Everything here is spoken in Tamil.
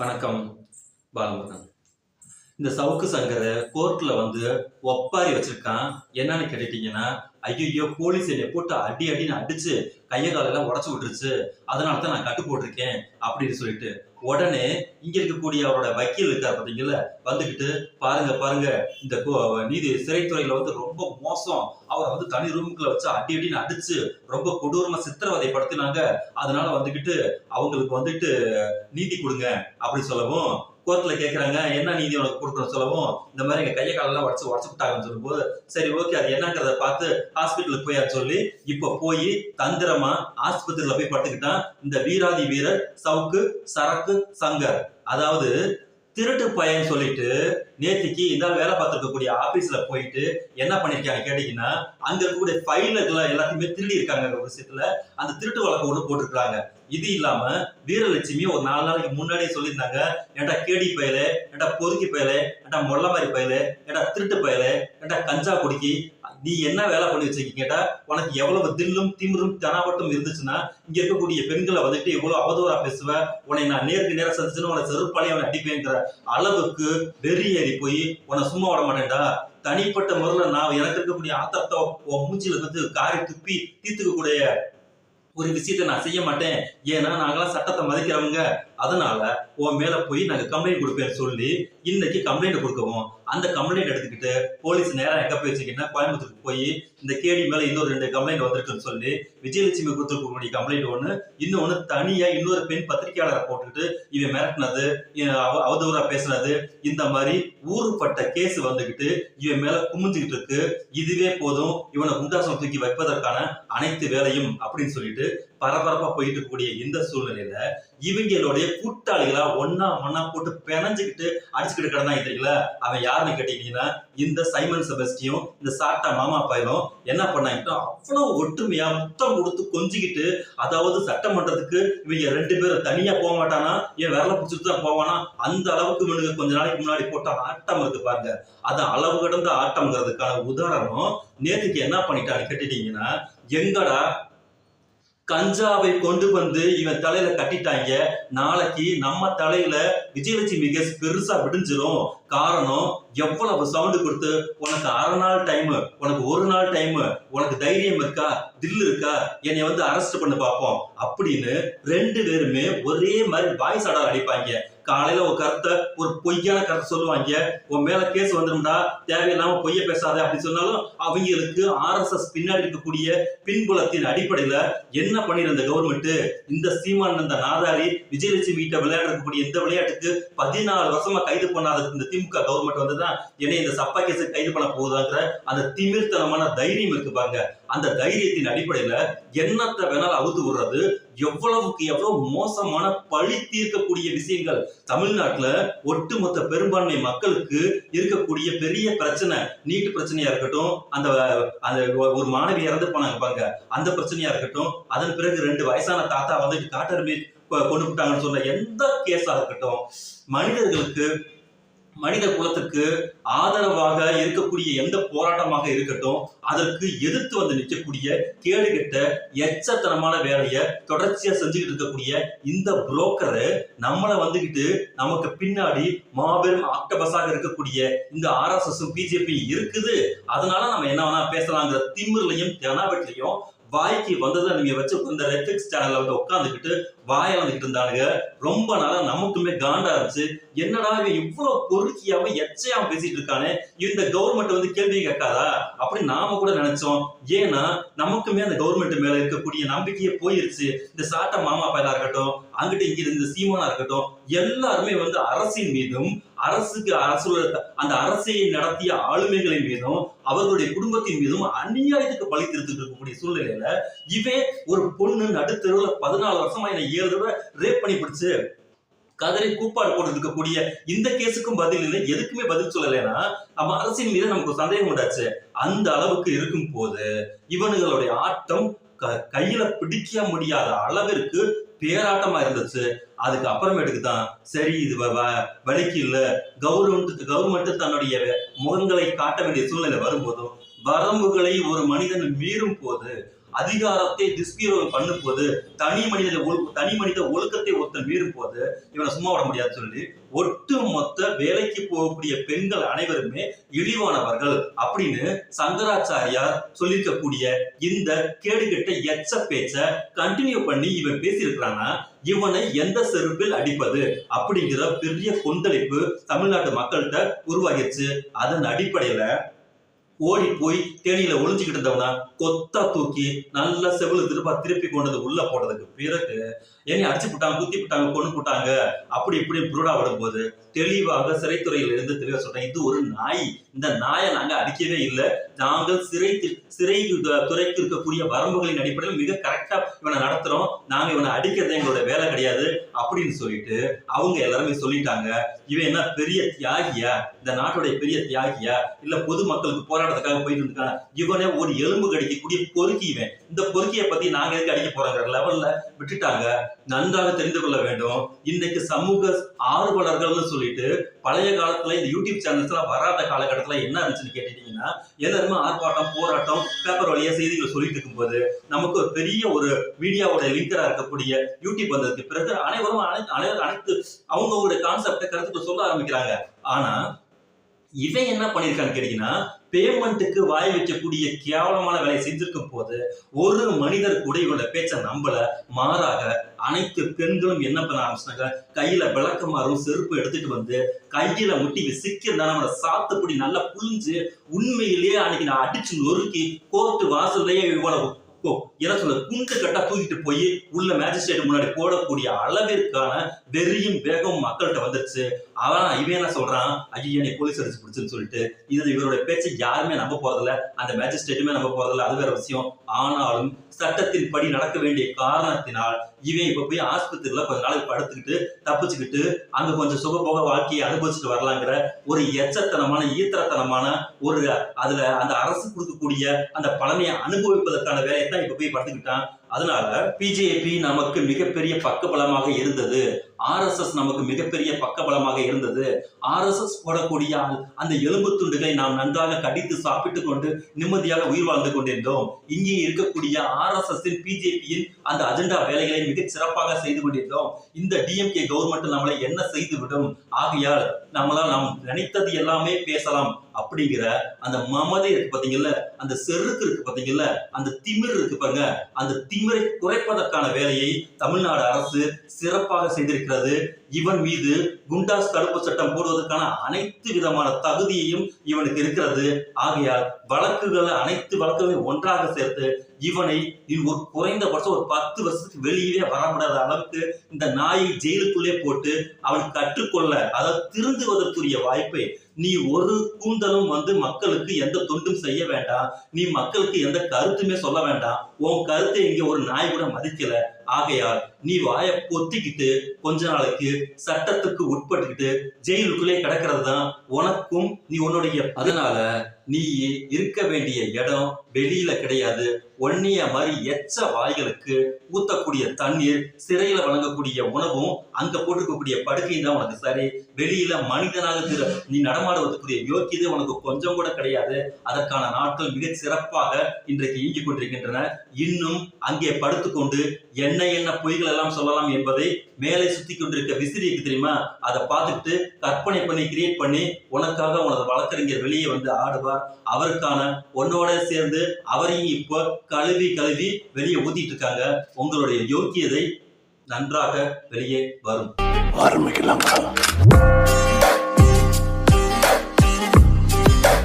வணக்கம் பாலமுருகன். இந்த சவுக்கு சங்கர் கோர்ட்ல வந்து ஒப்பாரி வச்சிருக்கான். என்னன்னு கேட்டுட்டீங்கன்னா ஐயோ போலீஸ் என்னை போட்டு அடி அடின்னு அடிச்சு கையை காலெல்லாம் உடச்சு விட்டுருச்சு. அதனால தான் நான் கட்டு போட்டிருக்கேன் அப்படின்னு சொல்லிட்டு உடனே இங்க இருக்கக்கூடிய அவரோட வக்கீல் இருக்கார் பாத்தீங்கல்ல வந்துகிட்டு பாருங்க பாருங்க இந்த கோ- நீதி சிறைத்துறையில வந்து ரொம்ப மோசம். அவரை வந்து தனி ரூமுக்குள்ள வச்சு அடி அடின்னு அடிச்சு ரொம்ப கொடூரமா சித்திரவதைப்படுத்தினாங்க. அதனால வந்துகிட்டு அவங்களுக்கு வந்துட்டு நீதி கொடுங்க அப்படி சொல்லவும் கோர்ட்ல கேட்குறாங்க என்ன நீதி உனக்கு கொடுக்கணும் சொல்லவும்? இந்த மாதிரி எங்க கையை காலெல்லாம் உடச்சு உடச்சு விட்டாங்கன்னு சொல்லும்போது சரி ஓகே அது என்னங்கிறத பார்த்து ஹாஸ்பிட்டலுக்கு போயா சொல்லி இப்ப போய் தந்திரமா ஆஸ்பத்திரியில போய் படுத்துக்கிட்டான் இந்த வீராதி வீரர் சவுக்கு சரக்கு சங்கர் அதாவது திருட்டு பையன் சொல்லிட்டு நேத்திக்கு இந்த வேலை பார்த்துருக்கக்கூடிய ஆபீஸ்ல போயிட்டு என்ன பண்ணிருக்காங்க கேட்டீங்கன்னா அங்க இருக்கக்கூடிய ஃபைல்கள் எல்லாத்தையுமே திருடி இருக்காங்க ஒரு விஷயத்துல அந்த திருட்டு வழக்கு ஒண்ணு போட்டிருக்காங்க இது இல்லாம வீரலட்சுமி ஒரு நாலு நாளைக்கு முன்னாடியே சொல்லியிருந்தாங்க ஏன்டா கேடி பயலு ஏன்டா பொறுக்கி பயலு ஏன்டா மொள்ள மாதிரி பயலே ஏன்டா திருட்டு பயலு ஏன்டா கஞ்சா குடிக்கி நீ என்ன வேலை பண்ணி வச்சிருக்கீங்க கேட்டா உனக்கு எவ்வளவு தில்லும் திமிரும் தனாவட்டும் இருந்துச்சுன்னா இங்க இருக்கக்கூடிய பெண்களை வந்துட்டு எவ்வளவு அவதூறா பேசுவ உன்னை நான் நேருக்கு நேரம் சந்திச்சுன்னு உன செருப்பாலே அவனை அடிப்பேங்கிற அளவுக்கு வெறி ஏறி போய் உன்னை சும்மா விட மாட்டேன்டா. தனிப்பட்ட முறையில் நான் எனக்கு இருக்கக்கூடிய ஆத்தத்தை உன் மூஞ்சில வந்து காரி துப்பி தீர்த்துக்க கூடிய ஒரு விஷயத்தை நான் செய்ய மாட்டேன். ஏன்னா நாங்களாம் சட்டத்தை மதிக்கிறவங்க. அதனால உன் மேல போய் நாங்க கம்ப்ளைண்ட் கொடுப்பேன்னு சொல்லி இன்னைக்கு கம்ப்ளைண்ட் கொடுக்கவும் அந்த கம்ப்ளைண்ட் எடுத்துக்கிட்டு போலீஸ் நேரம் எங்க போய் வச்சுக்கிட்டா கோயம்புத்தூருக்கு போய் இந்த கேடி மேல இன்னொரு ரெண்டு கம்ப்ளைண்ட் வந்திருக்குன்னு சொல்லி விஜயலட்சுமி கொடுத்துருக்கக்கூடிய கம்ப்ளைண்ட் ஒண்ணு இன்னொன்னு தனியா இன்னொரு பெண் பத்திரிகையாளரை போட்டுக்கிட்டு இவன் மிரட்டினது இவன் அவ- அவதூறா பேசுனது இந்த மாதிரி ஊருப்பட்ட கேஸ் வந்துகிட்டு இவன் மேல குமிஞ்சுக்கிட்டு இருக்கு. இதுவே போதும் இவனை குண்டாசம் தூக்கி வைப்பதற்கான அனைத்து வேலையும் அப்படின்னு சொல்லிட்டு பரபரப்பா போயிட்டு இருக்கக்கூடிய இந்த சூழ்நிலையில இவங்களுடைய கூட்டாளிகளா ஒன்னா ஒன்னா போட்டு பிணைஞ்சுக்கிட்டு அடிச்சுக்கிட்டு கிடந்தாங்க தெரியுங்களா அவன் யாருன்னு கேட்டீங்கன்னா இந்த சைமன் செபஸ்டியும் இந்த சாட்டா மாமா பையனும் என்ன பண்ணாங்கன்னா அவ்வளவு ஒற்றுமையா முத்தம் கொடுத்து கொஞ்சிக்கிட்டு அதாவது சட்டமன்றத்துக்கு இவங்க ரெண்டு பேரும் தனியா போக மாட்டானா? என் விரல பிடிச்சிட்டு தான் போவானா? அந்த அளவுக்கு இவனுக்கு கொஞ்ச நாளைக்கு முன்னாடி போட்ட ஆட்டம் இருக்கு பாருங்க. அது அளவு கடந்த ஆட்டம்ங்கிறதுக்கான உதாரணம் நேத்துக்கு என்ன பண்ணிட்டான்னு கேட்டுட்டீங்கன்னா எங்கடா கஞ்சாவை கொண்டு வந்து இவன் தலையில கட்டிட்டாங்க. நாளைக்கு நம்ம தலையில விஜயலட்சுமி கேஸ் பெருசா விடிஞ்சிரும். காரணம் எவ்வளவு சவுண்டு கொடுத்து உனக்கு அரை நாள் டைம் உனக்கு ஒரு நாள் டைம் உனக்கு தைரியம் இருக்கா? தில் இருக்கா? என்னை வந்து அரெஸ்ட் பண்ணி பார்ப்போம் அப்படின்னு ரெண்டு பேருமே ஒரே மாதிரி வாய்ஸ் அடார் அடிப்பாங்க. காலையில ஒரு கருத்தை ஒரு பொய்யான கருத்தை சொல்லுவாங்க. உன் மேல கேஸ் வந்துடும்டா தேவையில்லாம பொய்ய பேசாத அப்படி சொன்னாலும் அவங்களுக்கு ஆர்எஸ்எஸ் பின்னாடி இருக்கக்கூடிய பின்புலத்தின் அடிப்படையில என்ன பண்ணிருந்த கவர்மெண்ட் இந்த சீமான் இந்த நாதாரி விஜயலட்சுமி கிட்ட விளையாடக்கூடிய இந்த விளையாட்டுக்கு பதினாலு வருஷமா கைது பண்ணாத இந்த திமுக கவர்மெண்ட் வந்துதான் என்னை இந்த சப்பா கேஸ் கைது பண்ண போகுதாங்கிற அந்த திமிர்த்தனமான தைரியம் இருக்கு பாருங்க. அந்த தைரியத்தின் அடிப்படையில என்னத்தை வேணாலும் அவுத்து விடுறது எவ்வளவுக்கு எவ்வளவு மோசமான பழி தீர்க்கக்கூடிய விஷயங்கள் தமிழ்நாட்டில் ஒட்டுமொத்த பெரும்பான்மை மக்களுக்கு இருக்கக்கூடிய பெரிய பிரச்சனை நீட்டு பிரச்சனையா இருக்கட்டும் அந்த அந்த ஒரு மாணவி இறந்து போனாங்க பாங்க அந்த பிரச்சனையா இருக்கட்டும் அதன் பிறகு ரெண்டு வயசான தாத்தா வந்து காட்டெருமை கொண்டு விட்டாங்கன்னு சொன்ன எந்த கேஸா இருக்கட்டும் மனிதர்களுக்கு மனித குலத்துக்கு ஆதரவாக இருக்கக்கூடிய எந்த போராட்டமாக இருக்கட்டும் அதற்கு எதிர்த்து வந்து நிற்கக்கூடிய கேடுகிட்ட எச்சத்தனமான வேலையை தொடர்ச்சியா செஞ்சுக்கிட்டு இருக்கக்கூடிய இந்த புரோக்கரு நம்மளை வந்துகிட்டு நமக்கு பின்னாடி மாபெரும் ஆக்டபஸாக இருக்கக்கூடிய இந்த ஆர்எஸ்எஸும் பிஜேபி இருக்குது. அதனால நம்ம என்ன வேணா பேசலாங்கிற திமிர்லையும் தெனாவட்டிலையும் வாய்க்கு வந்ததை நீங்க வச்சு இந்த ரெட்ஃபிக்ஸ் சேனல்ல வந்து உட்காந்துக்கிட்டு வாய வந்துகிட்டு இருந்தானுங்க. ரொம்ப நாளா நமக்குமே காண்டா இருந்துச்சு. என்னடா இவன் இவ்வளவு பொறுக்கியாவும் எச்சையாவும் பேசிட்டு இருக்கானே? இந்த கவர்மெண்ட் வந்து கேள்வி கேட்காதா? அப்படின்னு நாம கூட நினைச்சோம். ஏன்னா நமக்குமே அந்த கவர்மெண்ட் மேல இருக்கக்கூடிய நம்பிக்கையே போயிருச்சு. இந்த சாட்ட மாமா பயலா இருக்கட்டும் அங்கிட்ட இங்க இந்த சீமானா இருக்கட்டும் எல்லாருமே வந்து அரசின் மீதும் அரசுக்கு அரசு அந்த அரசை நடத்திய ஆளுமைகளின் மீதும் அவர்களுடைய குடும்பத்தின் மீதும் அநியாயத்துக்கு பழி தீர்த்துட்டு இருக்கக்கூடிய சூழ்நிலையில இவே ஒரு பொண்ணு நடுத்தருவுல பதினாலு வருஷமா என்னை ஏழு தடவை ரேப் பண்ணி பிடிச்சு கதறி கூப்பாடு போட்டு இருக்கக்கூடிய இந்த கேஸுக்கும் பதில் இல்லை எதுக்குமே பதில் சொல்லலைன்னா நம்ம அரசின் மீது நமக்கு சந்தேகம் உண்டாச்சு. அந்த அளவுக்கு இருக்கும் போது இவனுங்களுடைய ஆட்டம் க- கையில பிடிக்க முடியாத அளவிற்கு பேராட்டமா இருந்துச்சு. அதுக்கு அப்புறமேட்டுக்கு தான் சரி இது வ- வ- வலிக்கு இல்ல. கவர்மெண்ட் கவர்மெண்ட் தன்னுடைய முகங்களை காட்ட வேண்டிய சூழ்நிலை வரும்போதும் வரம்புகளை ஒரு மனிதன் மீறும் போது அதிகாரத்தை துஷ்பிரயோகம் பண்ணும்போது தனி மனித ஒழு தனி மனித ஒழுக்கத்தை ஒருத்தன் மீறும் போது இவனை சும்மா விட முடியாது சொல்லி ஒட்டு மொத்த வேலைக்கு போகக்கூடிய பெண்கள் அனைவருமே இழிவானவர்கள் அப்படின்னு சங்கராச்சாரியார் சொல்லியிருக்கக்கூடிய இந்த கேடுகிட்ட எச்ச பேச்ச கண்டினியூ பண்ணி இவன் பேசியிருக்கிறான்னா இவனை எந்த செருப்பில் அடிப்பது அப்படிங்கிற பெரிய கொந்தளிப்பு தமிழ்நாட்டு மக்கள்கிட்ட உருவாகிருச்சு. அதன் அடிப்படையில ஓடி போய் தேனியில ஒளிஞ்சுக்கிட்டு இருந்தவனா கொத்தா தூக்கி நல்லா செவிலு திருப்பா திருப்பி கொண்டு வந்து உள்ள போட்டதுக்கு பிறகு என்னை அடிச்சு போட்டாங்க குத்தி போட்டாங்க கொண்டு போட்டாங்க அப்படி இப்படி புருடா விடும்போது தெளிவாக சிறைத்துறையில இருந்து தெளிவா சொல்றேன் இது ஒரு நாய். இந்த நாயை நாங்க அடிக்கவே இல்லை. நாங்கள் சிறை சிறை துறைக்கு இருக்கக்கூடிய வரம்புகளின் அடிப்படையில் மிக கரெக்டா இவனை நடத்துறோம். நாங்க இவனை அடிக்கிறது எங்களோட வேலை கிடையாது அப்படின்னு சொல்லிட்டு அவங்க எல்லாருமே சொல்லிட்டாங்க. இவன் என்ன பெரிய தியாகியா? இந்த நாட்டுடைய பெரிய தியாகியா? இல்ல பொதுமக்களுக்கு போராட்டத்துக்காக போயிட்டு இருக்காங்க இவனே ஒரு எலும்பு கடிக்கக்கூடிய பொறுக்கி இவன். இந்த பொறுக்கியை பத்தி நாங்க எதுக்கு அடிக்க போறோங்கிற லெவல்ல விட்டுட்டாங்க. நன்றாக தெரிந்து கொள்ள வேண்டும். இன்னைக்கு சமூக ஆர்வலர்கள்னு சொல்லிட்டு பழைய காலத்துல இந்த யூடியூப் சேனல்ஸ் எல்லாம் வராத காலகட்டத்துல என்ன இருந்துச்சுன்னு கேட்டீங்கன்னா எல்லாருமே ஆர்ப்பாட்டம் போராட்டம் பேப்பர் வழியா செய்திகள் சொல்லிட்டு இருக்கும்போது நமக்கு ஒரு பெரிய ஒரு மீடியாவோட லிங்கரா இருக்கக்கூடிய யூடியூப் வந்ததுக்கு பிறகு அனைவரும் அனைத்து அனைவரும் அனைத்து அவங்களுடைய கான்செப்டை கருத்துக்கள் சொல்ல ஆரம்பிக்கிறாங்க. ஆனா இவன் என்ன பண்ணிருக்கான்னு கேட்டீங்கன்னா பேமெண்ட்டுக்கு வாய் வைக்கக்கூடிய கேவலமான வேலையை செஞ்சிருக்கும் போது ஒரு மனிதர் கூட இவனோட பேச்சை நம்பல. மாறாக அனைத்து பெண்களும் என்ன பண்ண ஆரம்பிச்சாங்க கையில விளக்கமாறும் செருப்பு எடுத்துட்டு வந்து கையில முட்டி சிக்கிறதா நம்மள சாத்துப்படி நல்லா புழிஞ்சு உண்மையிலேயே அன்னைக்கு நான் அடிச்சு நொறுக்கி கோர்ட்டு வாசல்லையே இவ்வளவு என்ன சொல்ல குண்டு கட்டா தூக்கிட்டு போய் உள்ள மேஜிஸ்ட்ரேட் முன்னாடி போடக்கூடிய அளவிற்கான வெறியும் வேகமும் மக்கள்கிட்ட வந்துருச்சு. அவன் இவன் என்ன சொல்றான்? ஐயோ நீ போலீஸ் அடிச்சு பிடிச்சுன்னு சொல்லிட்டு இது இவருடைய பேச்சை யாருமே நம்ப போறதில்ல. அந்த மேஜிஸ்ட்ரேட்டுமே நம்ப போறதில்ல. அது வேற விஷயம். ஆனாலும் சட்டத்தின் படி நடக்க வேண்டிய காரணத்தினால் இவன் இப்ப போய் ஆஸ்பத்திரியில கொஞ்ச நாளைக்கு படுத்துக்கிட்டு தப்பிச்சுக்கிட்டு அங்க கொஞ்சம் சுகபோக வாழ்க்கையை அனுபவிச்சுட்டு வரலாங்கிற ஒரு எச்சத்தனமான ஈத்திரத்தனமான ஒரு அதுல அந்த அரசு கொடுக்கக்கூடிய அந்த பழமையை அனுபவிப்பதற்கான வேலையை தான் இப்ப போய் படுத்துக்கிட்டான். அதனால பிஜேபி நமக்கு மிகப்பெரிய பக்கபலமாக இருந்தது. ஆர்எஸ்எஸ் நமக்கு மிகப்பெரிய பக்கபலமாக இருந்தது. ஆர்எஸ்எஸ் போடக்கூடிய அந்த- எலும்பு துண்டுகளை நாம் நன்றாக கடித்து சாப்பிட்டு கொண்டு நிம்மதியாக உயிர் வாழ்ந்து கொண்டிருந்தோம். இங்கே இருக்கக்கூடிய ஆர்எஸ்எஸ்ஸின் பிஜேபியின் அந்த அஜெண்டா வேலைகளை மிகச் சிறப்பாக செய்து கொண்டிருந்தோம். இந்த டிஎம்கே கவர்மெண்ட் நம்மளை என்ன செய்து விடும் ஆகையால் நம்மளால் நாம் நினைத்தது எல்லாமே பேசலாம். அப்படிங்கிற அந்த மமதை இருக்கு பாத்தீங்கல்ல அந்த செருக்கு இருக்கு பாத்தீங்கல்ல அந்த திமிர் இருக்கு பாருங்க. அந்த திமிரை குறைப்பதற்கான வேலையை தமிழ்நாடு அரசு சிறப்பாக செய்திருக்கிறது. இவன் மீது குண்டாஸ் தடுப்பு சட்டம் போடுவதற்கான அனைத்து விதமான தகுதியையும் இவனுக்கு இருக்கிறது. ஆகையால் வழக்குகளை அனைத்து வழக்குகளையும் ஒன்றாக சேர்த்து இவனை இனி ஒரு குறைந்தபட்சம் ஒரு பத்து வருஷத்துக்கு வெளியே வர முடியாத அளவுக்கு இந்த நாயை ஜெயிலுக்குள்ளே போட்டு அவன் கற்றுக்கொள்ள அதை திருந்துவதற்குரிய வாய்ப்பை நீ ஒரு கூந்தலும் வந்து மக்களுக்கு எந்த தொண்டும் செய்ய வேண்டாம். நீ மக்களுக்கு எந்த கருத்துமே சொல்ல வேண்டாம். உன் கருத்தை இங்க ஒரு நாய் கூட மதிக்கல. ஆகையால் நீ வாயை பொத்திக்கிட்டு கொஞ்ச நாளைக்கு சட்டத்துக்கு உட்பட்டுக்கிட்டு ஜெயிலுக்குள்ளே கிடக்கிறது தான் உனக்கும் நீ உன்னுடைய அதனால நீ இருக்க வேண்டிய இடம் வெளியில கிடையாது. ஒன்னிய மாதிரி எச்ச வாய்களுக்கு ஊத்தக்கூடிய தண்ணீர் சிறையில வழங்கக்கூடிய உணவும் அங்க போட்டிருக்கக்கூடிய படுக்கையும் தான் உனக்கு சரி. வெளியில மனிதனாக நீ நடமாடுவதற்குரிய யோக்கியதை உனக்கு கொஞ்சம் கூட கிடையாது. அதற்கான நாட்கள் மிக சிறப்பாக இன்றைக்கு இயங்கிக் கொண்டிருக்கின்றன. இன்னும் அங்கே படுத்துக்கொண்டு என்ன என்ன என்ன பொய்கள் எல்லாம் சொல்லலாம் என்பதை மேலே சுத்தி கொண்டிருக்க விசிறி இருக்கு தெரியுமா? அதை பார்த்துட்டு கற்பனை பண்ணி கிரியேட் பண்ணி உனக்காக உனது வழக்கறிஞர் வெளியே வந்து ஆடுவார். அவருக்கான உன்னோட சேர்ந்து அவரையும் இப்போ கழுவி கழுவி வெளியே ஊத்திட்டு இருக்காங்க. உங்களுடைய யோக்கியதை நன்றாக வெளியே வரும். ஆரம்பிக்கலாம்.